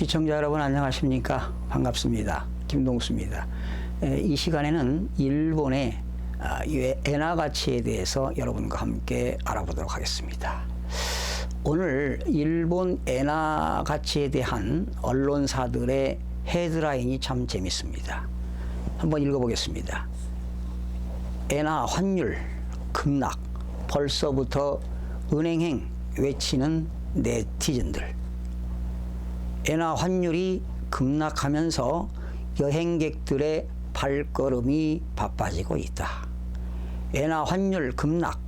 시청자 여러분 안녕하십니까? 반갑습니다. 김동수입니다. 에, 이 시간에는 일본의 아, 이 엔화 가치에 대해서 여러분과 함께 알아보도록 하겠습니다. 오늘 일본 엔화 가치에 대한 언론사들의 헤드라인이 참 재밌습니다. 한번 읽어보겠습니다. 엔화 환율 급락 벌써부터 은행행 외치는 네티즌들 엔화 환율이 급락하면서 여행객들의 발걸음이 바빠지고 있다. 엔화 환율 급락,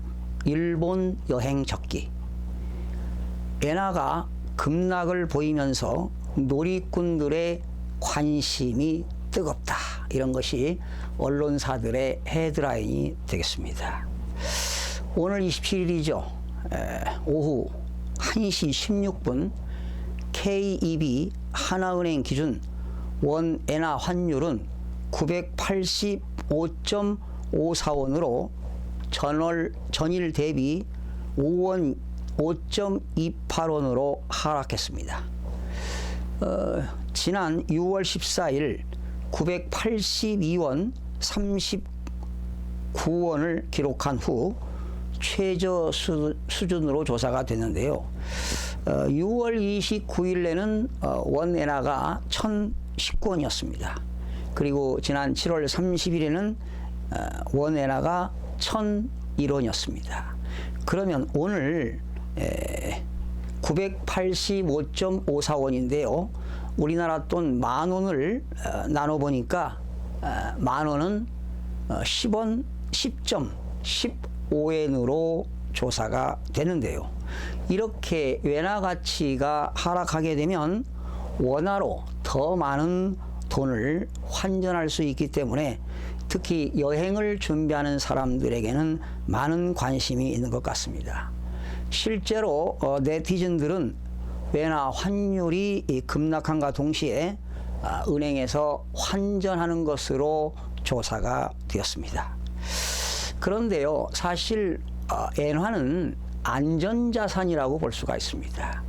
일본 여행 적기. 엔화가 급락을 보이면서 놀이꾼들의 관심이 뜨겁다. 이런 것이 언론사들의 헤드라인이 되겠습니다. 오늘 27일이죠. 오후 1시 16분 KEB 하나은행 기준 원 엔화 환율은 985.54원으로 전월 전일 대비 5원 5.28원으로 하락했습니다. 어, 지난 6월 14일 982원 39원을 기록한 후 최저 수, 수준으로 조사가 됐는데요. 어, 6월 29일에는 어, 원 엔화가 1,019원이었습니다. 그리고 지난 7월 30일에는 어, 원 엔화가 1,001원이었습니다. 그러면 오늘 에, 985.54원인데요. 우리나라 돈 만 원을 어, 나눠 보니까 어, 만 원은 어, 10원 10.15엔으로 조사가 되는데요. 이렇게 외화 가치가 하락하게 되면 원화로 더 많은 돈을 환전할 수 있기 때문에 특히 여행을 준비하는 사람들에게는 많은 관심이 있는 것 같습니다. 실제로 어, 네티즌들은 외화 환율이 이 급락함과 동시에 아, 은행에서 환전하는 것으로 조사가 되었습니다. 그런데요, 사실 어, 엔화는 안전자산이라고 볼 수가 있습니다.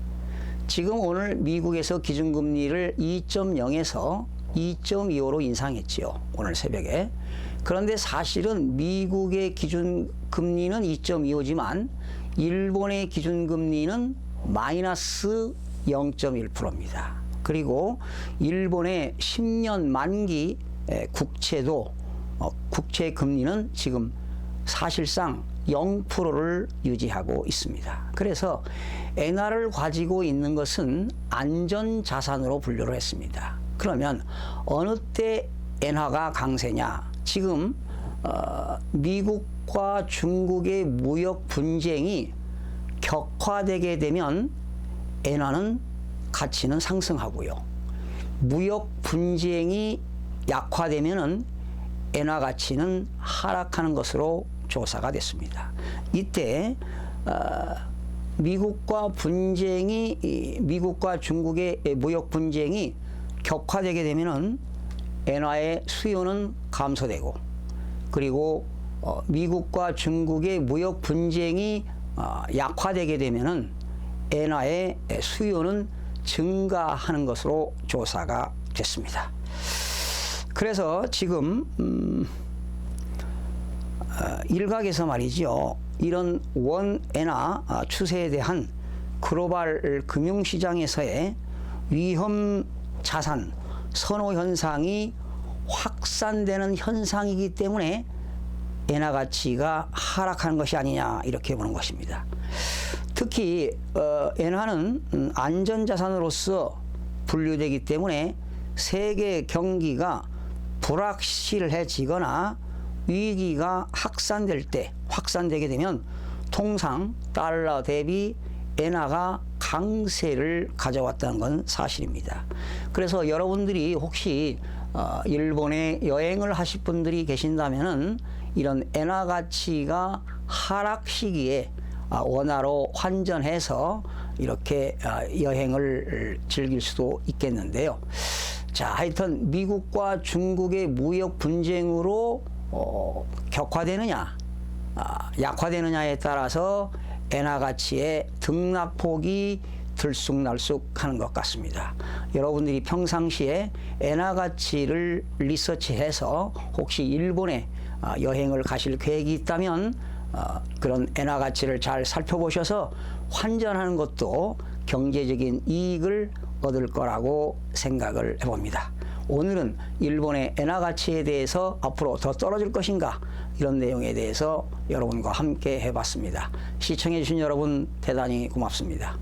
지금 오늘 미국에서 기준금리를 2.0에서 2.25로 인상했지요. 오늘 새벽에. 그런데 사실은 미국의 기준금리는 2.25지만 일본의 기준금리는 마이너스 0.1%입니다. 그리고 일본의 10년 만기 에, 국채도 어, 국채 금리는 지금 사실상 0%를 유지하고 있습니다. 그래서 엔화를 가지고 있는 것은 안전 자산으로 분류를 했습니다. 그러면 어느 때 엔화가 강세냐? 지금 어, 미국과 중국의 무역 분쟁이 격화되게 되면 엔화는 가치는 상승하고요. 무역 분쟁이 약화되면은 엔화 가치는 하락하는 것으로 조사가 됐습니다. 이때 어, 미국과 분쟁이 이, 미국과 중국의 무역 분쟁이 격화되게 되면은 엔화의 수요는 감소되고 그리고 어, 미국과 중국의 무역 분쟁이 어, 약화되게 되면은 엔화의 수요는 증가하는 것으로 조사가 됐습니다. 그래서 지금 음, 어, 일각에서 말이죠. 이런 원 엔화 어, 추세에 대한 글로벌 금융시장에서의 위험 자산 선호 현상이 확산되는 현상이기 때문에 엔화 가치가 하락하는 것이 아니냐 이렇게 보는 것입니다. 특히 어, 엔화는 음, 안전자산으로서 분류되기 때문에 세계 경기가 불확실해지거나 위기가 확산될 때 확산되게 되면 통상 달러 대비 엔화가 강세를 가져왔다는 건 사실입니다. 그래서 여러분들이 혹시 어, 일본에 여행을 하실 분들이 계신다면은 이런 엔화 가치가 하락 시기에 아, 원화로 환전해서 이렇게 아, 여행을 즐길 수도 있겠는데요. 자, 하여튼 미국과 중국의 무역 분쟁으로 어, 격화되느냐, 아, 약화되느냐에 따라서 엔화 가치의 등락폭이 들쑥날쑥 하는 것 같습니다. 여러분들이 평상시에 엔화 가치를 리서치해서 혹시 일본에 어, 여행을 가실 계획이 있다면 어, 그런 엔화 가치를 잘 살펴보셔서 환전하는 것도 경제적인 이익을 얻을 거라고 생각을 해봅니다. 오늘은 일본의 엔화 가치에 대해서 앞으로 더 떨어질 것인가 이런 내용에 대해서 여러분과 함께 해봤습니다. 시청해주신 여러분 대단히 고맙습니다.